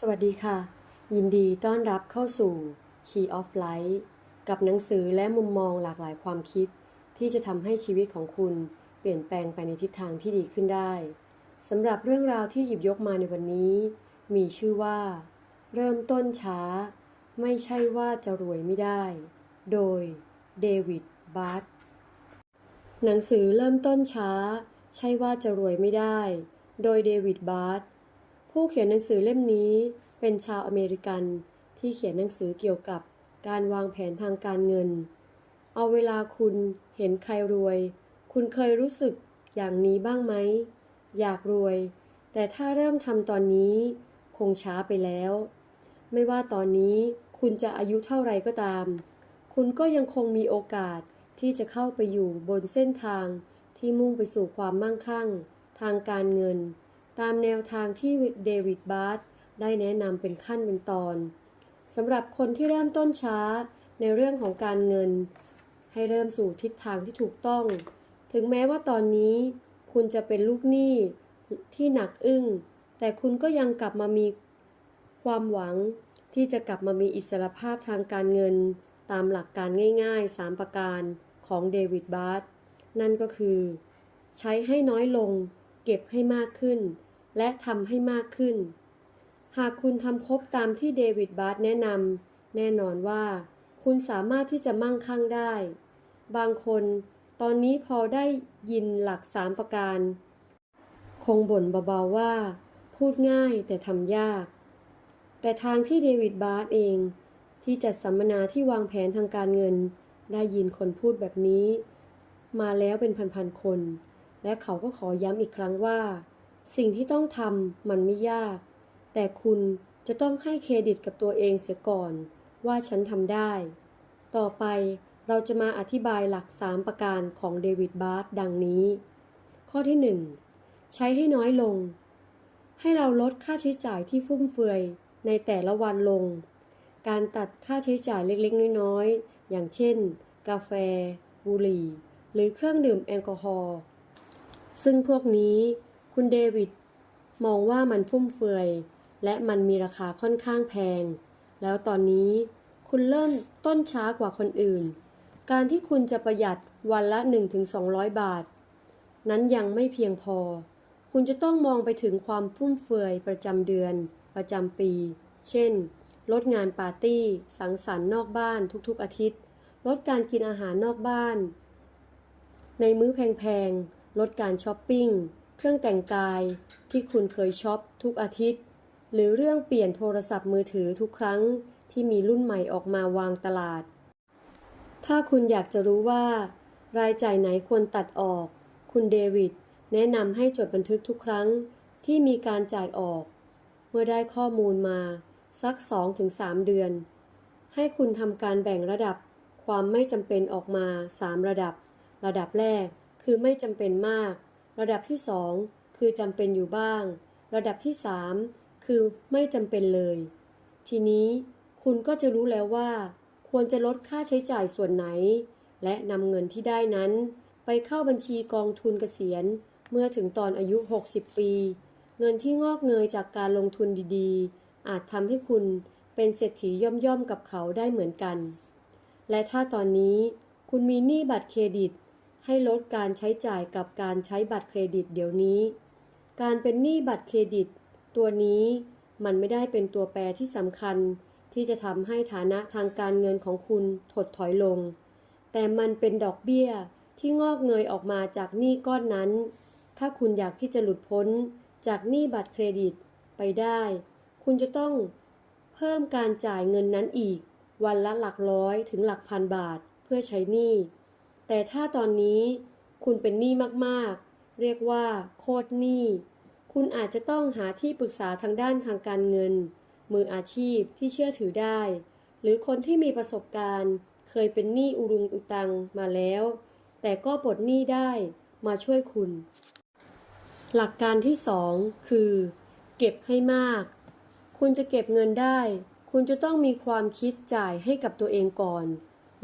สวัสดีค่ะ ยินดีต้อนรับเข้าสู่ Key of Light กับหนังสือและมุมมองหลากหลายความคิด ที่จะทำให้ชีวิตของคุณเปลี่ยนแปลงไปในทิศทางที่ดีขึ้นได้สำหรับเรื่องราวที่หยิบยกมาในวันนี้ มีชื่อว่า เริ่มต้นช้า ไม่ใช่ว่าจะรวยไม่ได้ โดยเดวิดบาร์ตหนังสือเริ่มต้นช้า ใช่ว่าจะรวยไม่ได้ โดยเดวิดบาร์ต ผู้เขียนหนังสือเล่มนี้เป็นชาวอเมริกันที่เขียนหนังสือเกี่ยวกับการวางแผนทางการเงิน เอาเวลาคุณเห็นใครรวย คุณเคยรู้สึกอย่างนี้บ้างไหม อยากรวย แต่ถ้าเริ่มทำตอนนี้ คงช้าไปแล้ว ไม่ว่าตอนนี้คุณจะอายุเท่าไรก็ตาม คุณก็ยังคงมีโอกาสที่จะเข้าไปอยู่บนเส้นทางที่มุ่งไปสู่ความมั่งคั่ง ทางการเงิน ตามแนวทางที่เดวิดบาร์ตได้แนะนำเป็นขั้นเป็นตอนสำหรับคนที่เริ่มต้นช้าในเรื่องของการเงิน ให้เริ่มสู่ทิศทางที่ถูกต้อง ถึงแม้ว่าตอนนี้คุณจะเป็นลูกหนี้ที่หนักอึ้ง แต่คุณก็ยังกลับมามีความหวังที่จะกลับมามีอิสรภาพทางการเงิน ตามหลักการง่าย ๆ 3 ประการของเดวิดบาร์ตนั่นก็คือ ใช้ให้น้อยลง เก็บให้มากขึ้น และทำให้มากขึ้น หากคุณทำครบตามที่เดวิดบาร์ตแนะนำแน่นอนว่า คุณสามารถที่จะมั่งคั่งได้ บางคนตอนนี้พอได้ยินหลักสามประการ คงบ่นเบาๆว่า พูดง่ายแต่ทำยาก แต่ทางที่เดวิดบาร์ตเอง ที่จัดสัมมนาที่วางแผนทางการเงิน ได้ยินคนพูดแบบนี้ มาแล้วเป็นพันๆคน และเขาก็ขอย้ำอีกครั้งว่า สิ่งที่ต้องทำมันไม่ยาก แต่คุณจะต้องให้เครดิตกับตัวเองเสียก่อน ว่าฉันทำได้ ต่อไปเราจะมาอธิบายหลัก 3 ประการของเดวิดบาร์ตดังนี้ ข้อที่ 1 ใช้ให้น้อยลง ให้เราลดค่าใช้จ่ายที่ฟุ่มเฟือยในแต่ละวันลง การตัดค่าใช้จ่ายเล็กๆ น้อยๆ อย่างเช่น กาแฟ บุหรี่ หรือเครื่องดื่มแอลกอฮอล์ซึ่งพวกนี้ คุณเดวิดมองว่ามันฟุ่มเฟือย และมันมีราคาค่อนข้างแพง แล้วตอนนี้คุณเริ่มต้นช้ากว่าคนอื่น การที่คุณจะประหยัดวันละ 1-200 บาท นั้นยังไม่เพียงพอ คุณจะต้องมองไปถึงความฟุ่มเฟือยประจำเดือน ประจำปี เช่น ลดงานปาร์ตี้ สังสรรค์นอกบ้านทุกๆอาทิตย์ ลดการกินอาหารนอกบ้าน ในมื้อแพงๆ ลดการช้อปปิ้ง เครื่องแต่งกายที่คุณเคยช็อปทุกอาทิตย์ หรือเรื่องเปลี่ยนโทรศัพท์มือถือทุกครั้งที่มีรุ่นใหม่ออกมาวางตลาด ถ้าคุณอยากจะรู้ว่า รายจ่ายไหนควรตัดออก คุณเดวิดแนะนำให้จดบันทึกทุกครั้งที่มีการจ่ายออก เมื่อได้ข้อมูลมาสัก 2-3 เดือน ให้คุณทำการแบ่งระดับความไม่จำเป็นออกมา 3 ระดับ ระดับแรกคือไม่จำเป็นมาก ระดับที่ 2 คือจำเป็นอยู่บ้าง ระดับที่ 3 คือไม่จำเป็นเลย ทีนี้คุณก็จะรู้แล้วว่า ควรจะลดค่าใช้จ่ายส่วนไหน และนำเงินที่ได้นั้น ไปเข้าบัญชีกองทุนเกษียณ เมื่อถึงตอนอายุ 60 ปี เงินที่งอกเงยจากการลงทุนดีๆ อาจทำให้คุณเป็นเศรษฐีย่อมๆกับเขาได้เหมือนกัน และถ้าตอนนี้คุณมีหนี้บัตรเครดิต ให้ลดการใช้จ่ายกับการใช้บัตรเครดิตเดี๋ยวนี้ การเป็นหนี้บัตรเครดิต ตัวนี้มันไม่ได้เป็นตัวแปรที่สำคัญ ที่จะทำให้ฐานะทางการเงินของคุณถดถอยลง แต่มันเป็นดอกเบี้ยที่งอกเงยออกมาจากหนี้ก้อนนั้น ถ้าคุณอยากที่จะหลุดพ้นจากหนี้บัตรเครดิตไปได้ คุณจะต้องเพิ่มการจ่ายเงินนั้นอีก วันละหลักร้อยถึงหลักพันบาทเพื่อใช้หนี้ แต่ถ้าตอนนี้คุณเป็นหนี้มากๆ เรียกว่า โคตรหนี้ คุณอาจจะต้องหาที่ปรึกษาทางด้านทางการเงิน มืออาชีพที่เชื่อถือได้ หรือคนที่มีประสบการณ์ เคยเป็นหนี้อุรุงอุตังมาแล้ว แต่ก็ปลดหนี้ได้มาช่วยคุณ หลักการที่สองคือ เก็บให้มาก คุณจะเก็บเงินได้ คุณจะต้องมีความคิดจ่ายให้กับตัวเองก่อน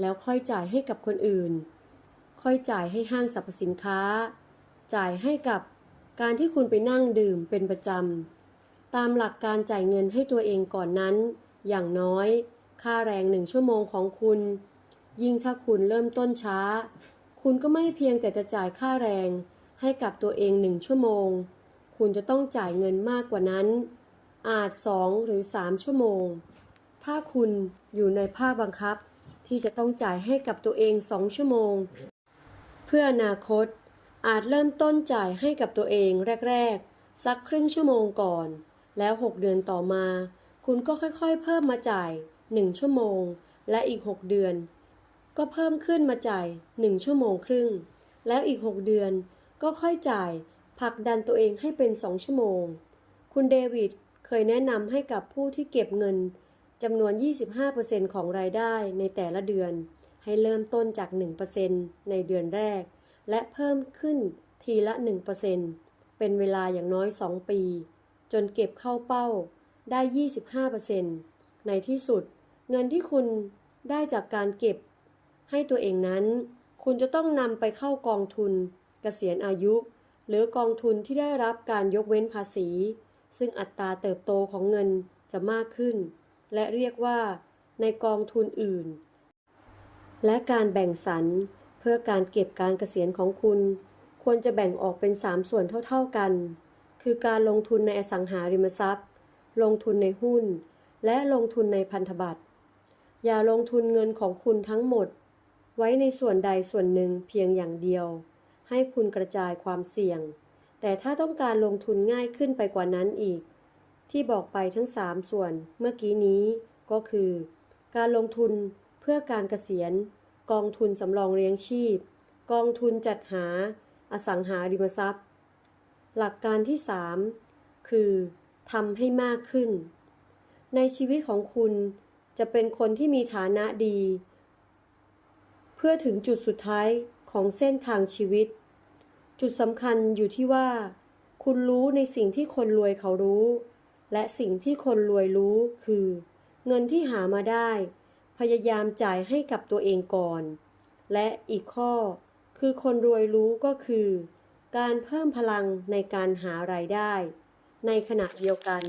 แล้วค่อยจ่ายให้กับคนอื่น ค่อยจ่ายให้ห้างสรรพสินค้า จ่ายให้กับการที่คุณไปนั่งดื่มเป็นประจำ ตามหลักการจ่ายเงินให้ตัวเองก่อนนั้น อย่างน้อย ค่าแรงหนึ่งชั่วโมงของคุณ ยิ่งถ้าคุณเริ่มต้นช้า คุณก็ไม่เพียงแต่จะจ่ายค่าแรงให้กับตัวเองหนึ่งชั่วโมง คุณจะต้องจ่ายเงินมากกว่านั้น อาจสองหรือสามชั่วโมง ถ้าคุณอยู่ในภาคบังคับที่จะต้องจ่ายให้กับตัวเองสองชั่วโมง พื่ออนาคต อาจเริ่มต้นจ่ายให้กับตัวเองแรก ๆ สักครึ่งชั่วโมงก่อน แล้ว 6 เดือนต่อมา คุณก็ค่อยๆ เพิ่มมาจ่าย 1 ชั่วโมง และอีก 6 เดือน ก็เพิ่มขึ้นมาจ่าย 1 ชั่วโมงครึ่ง แล้วอีก 6 เดือนก็ค่อยจ่ายผลักดันตัวเองให้เป็น 2 ชั่วโมง คุณเดวิดเคยแนะนำให้กับผู้ที่เก็บเงินจำนวน 25%ของรายได้ในแต่ละเดือน ให้เริ่มต้นจาก 1%ในเดือนแรก และเพิ่มขึ้นทีละ 1%เป็นเวลาอย่างน้อย 2 ปี จนเก็บเข้าเป้าได้ 25%ในที่สุด เงินที่คุณได้จากการเก็บ ให้ตัวเองนั้น คุณจะต้องนำไปเข้ากองทุนเกษียณอายุ หรือกองทุนที่ได้รับการยกเว้นภาษี ซึ่งอัตราเติบโตของเงินจะมากขึ้น และเรียกว่า ในกองทุนอื่น และการแบ่งสรรเพื่อการเก็บการเกษียณของคุณ ควรจะแบ่งออกเป็น 3 ส่วนเท่าๆกัน คือการลงทุนในอสังหาริมทรัพย์ ลงทุนในหุ้น และลงทุนในพันธบัตร อย่าลงทุนเงินของคุณทั้งหมด ไว้ในส่วนใดส่วนหนึ่งเพียงอย่างเดียว ให้คุณกระจายความเสี่ยง แต่ถ้าต้องการลงทุนง่ายขึ้นไปกว่านั้นอีก ที่บอกไปทั้ง 3 ส่วนเมื่อกี้นี้ก็คือ การลงทุน เพื่อการเกษียณ กองทุนสำรองเลี้ยงชีพ กองทุนจัดหา อสังหาริมทรัพย์ หลักการที่ 3 คือทำให้มากขึ้น ในชีวิตของคุณจะเป็นคนที่มีฐานะดี เพื่อถึงจุดสุดท้ายของเส้นทางชีวิต จุดสำคัญอยู่ที่ว่า คุณรู้ในสิ่งที่คนรวยเขารู้ และสิ่งที่คนรวยรู้คือ เงินที่หามาได้ ยายามจ่ายให้กับตัวเองก่อน และอีกข้อคือคนรวยรู้ก็คือ การเพิ่มพลังในการหารายได้ ในขณะเดียวกัน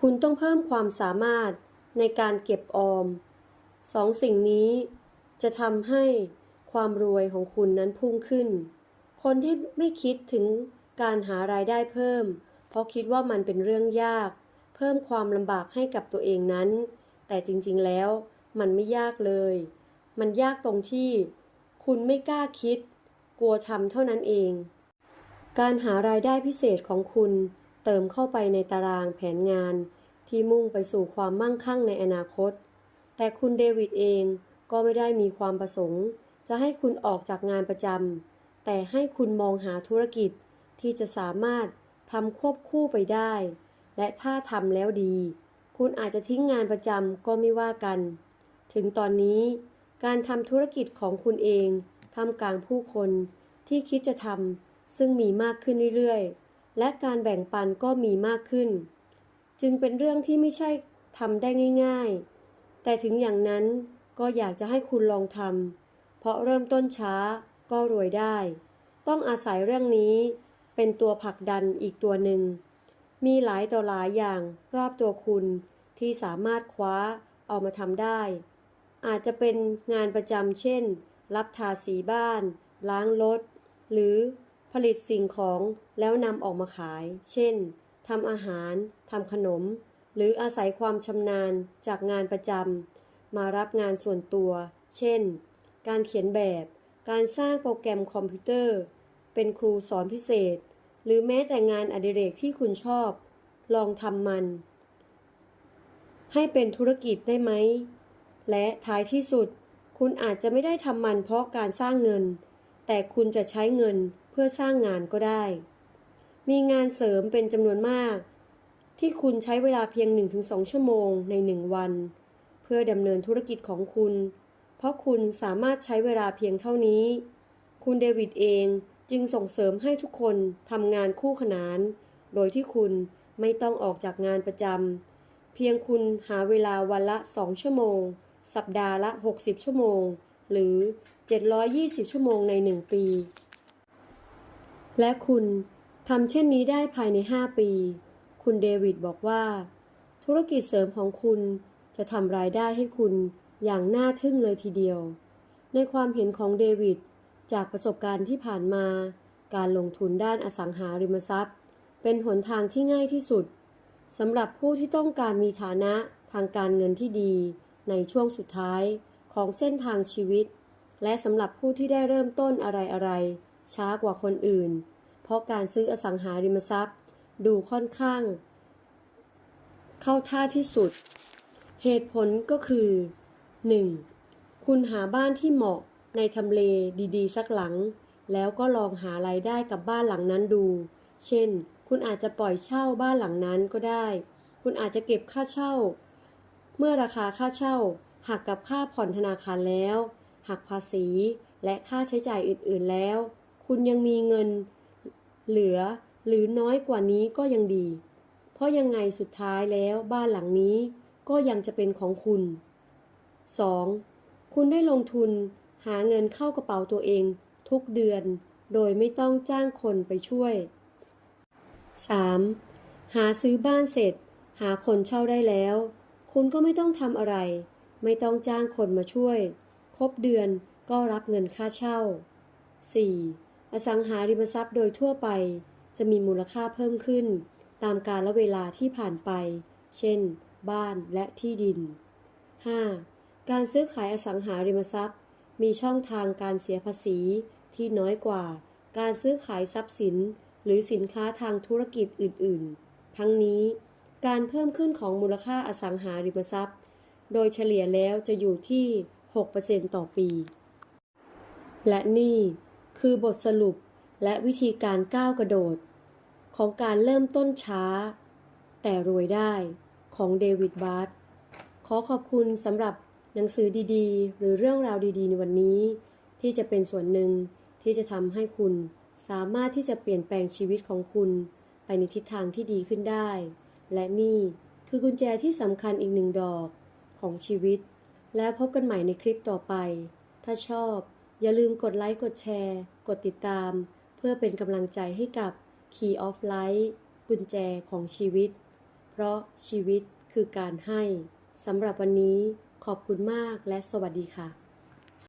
คุณต้องเพิ่มความสามารถในการเก็บออมสองสิ่งนี้จะทำให้ความรวยของคุณนั้นพุ่งขึ้น คนที่ไม่คิดถึงการหารายได้เพิ่ม เพราะคิดว่ามันเป็นเรื่องยาก เพิ่มความลำบากให้กับตัวเองนั้น แต่จริงๆแล้วมันไม่ยากเลย มันยากตรงที่ คุณไม่กล้าคิด กลัวทำเท่านั้นเอง การหารายได้พิเศษของคุณ เติมเข้าไปในตารางแผนงาน ที่มุ่งไปสู่ความมั่งคั่งในอนาคต แต่คุณเดวิดเองก็ไม่ได้มีความประสงค์ จะให้คุณออกจากงานประจำแต่ให้คุณมองหาธุรกิจที่จะสามารถทำควบคู่ไปได้ และถ้าทำแล้วดี คุณอาจจะทิ้งงานประจำก็ไม่ว่ากัน ถึงตอนนี้ การทำธุรกิจของคุณเองท่ามกลางผู้คนที่คิดจะทำซึ่งมีมากขึ้นเรื่อยๆ และการแบ่งปันก็มีมากขึ้น จึงเป็นเรื่องที่ไม่ใช่ทำได้ง่าย ๆ แต่ถึงอย่างนั้นก็อยากจะให้คุณลองทำเพราะเริ่มต้นช้าก็รวยได้ ต้องอาศัยเรื่องนี้เป็นตัวผลักดันอีกตัวหนึ่ง มีหลายต่อหลายอย่างรอบตัวคุณ ที่สามารถคว้าเอามาทำได้ อาจจะเป็นงานประจำเช่น รับทาสีบ้าน ล้างรถ หรือผลิตสิ่งของแล้วนำออกมาขาย เช่นทำอาหารทำขนม หรืออาศัยความชำนาญจากงานประจำมารับงานส่วนตัว เช่น การเขียนแบบ การสร้างโปรแกรมคอมพิวเตอร์ เป็นครูสอนพิเศษ หรือแม้แต่งานอดิเรกที่คุณชอบ ลองทำมัน ให้เป็นธุรกิจได้ไหม และท้ายที่สุด คุณอาจจะไม่ได้ทำมันเพราะการสร้างเงิน แต่คุณจะใช้เงินเพื่อสร้างงานก็ได้ มีงานเสริมเป็นจำนวนมาก ที่คุณใช้เวลาเพียง 1-2 ชั่วโมงใน 1 วัน เพื่อดำเนินธุรกิจของคุณ เพราะคุณสามารถใช้เวลาเพียงเท่านี้ คุณเดวิดเองจึงส่งเสริมให้ทุกคนทำงานคู่ขนาน โดยที่คุณไม่ต้องออกจากงานประจำ พียงคุณหาเวลาวันละ 2 ชั่วโมง สัปดาห์ละ 60 ชั่วโมง หรือ 720 ชั่วโมงใน 1 ปี และคุณทำเช่นนี้ได้ภายใน 5 ปี คุณเดวิดบอกว่า ธุรกิจเสริมของคุณจะทำรายได้ให้คุณอย่างน่าทึ่งเลยทีเดียว ในความเห็นของเดวิด จากประสบการณ์ที่ผ่านมา การลงทุนด้านอสังหาริมทรัพย์ เป็นหนทางที่ง่ายที่สุด สำหรับผู้ที่ต้องการมีฐานะทางการเงินที่ดี ในช่วงสุดท้ายของเส้นทางชีวิต และสำหรับผู้ที่ได้เริ่มต้นอะไรๆช้ากว่าคนอื่น เพราะการซื้ออสังหาริมทรัพย์ ดูค่อนข้าง เข้าท่าที่สุด เหตุผลก็คือ 1. คุณหาบ้านที่เหมาะในทำเลดีๆ สักหลัง แล้วก็ลองหารายได้กับบ้านหลังนั้นดู เช่น คุณอาจจะปล่อยเช่าบ้านหลังนั้นก็ได้ คุณอาจจะเก็บค่าเช่า เมื่อราคาค่าเช่าหักกับค่าผ่อนธนาคารแล้ว หักภาษีและค่าใช้จ่ายอื่นๆแล้ว คุณยังมีเงินเหลือหรือน้อยกว่านี้ก็ยังดี เพราะยังไงสุดท้ายแล้วบ้านหลังนี้ก็ยังจะเป็นของคุณ 2. คุณได้ลงทุนหาเงินเข้ากระเป๋าตัวเองทุกเดือน โดยไม่ต้องจ้างคนไปช่วย 3. หาซื้อบ้านเสร็จ หาคนเช่าได้แล้ว คุณก็ไม่ต้องทำอะไร ไม่ต้องจ้างคนมาช่วย ครบเดือนก็รับเงินค่าเช่า 4. อสังหาริมทรัพย์โดยทั่วไป จะมีมูลค่าเพิ่มขึ้น ตามกาลเวลาที่ผ่านไป เช่น บ้านและที่ดิน 5. การซื้อขายอสังหาริมทรัพย์ มีช่องทางการเสียภาษีที่น้อยกว่า การซื้อขายทรัพย์สิน หรือสินค้าทางธุรกิจอื่น ๆ ทั้งนี้การเพิ่มขึ้นของมูลค่าอสังหาริมทรัพย์ โดยเฉลี่ยแล้วจะอยู่ที่ 6%ต่อปี และนี่คือบทสรุปและวิธีการก้าวกระโดด ของการเริ่มต้นช้า แต่รวยได้ของเดวิดบาร์ตขอขอบคุณสำหรับหนังสือดีๆ หรือเรื่องราวดีๆ ในวันนี้ ที่จะเป็นส่วนหนึ่งที่จะทำให้คุณ สามารถที่จะเปลี่ยนแปลงชีวิตของคุณไปในทิศทางที่ดีขึ้นได้ และนี่คือกุญแจที่สำคัญอีกหนึ่งดอกของชีวิต แล้วพบกันใหม่ในคลิปต่อไป ถ้าชอบ อย่าลืมกดไลค์ กดแชร์ กดติดตาม เพื่อเป็นกำลังใจให้กับ Key of Life กุญแจของชีวิต เพราะชีวิตคือการให้สำหรับวันนี้ขอบคุณมากและสวัสดีค่ะ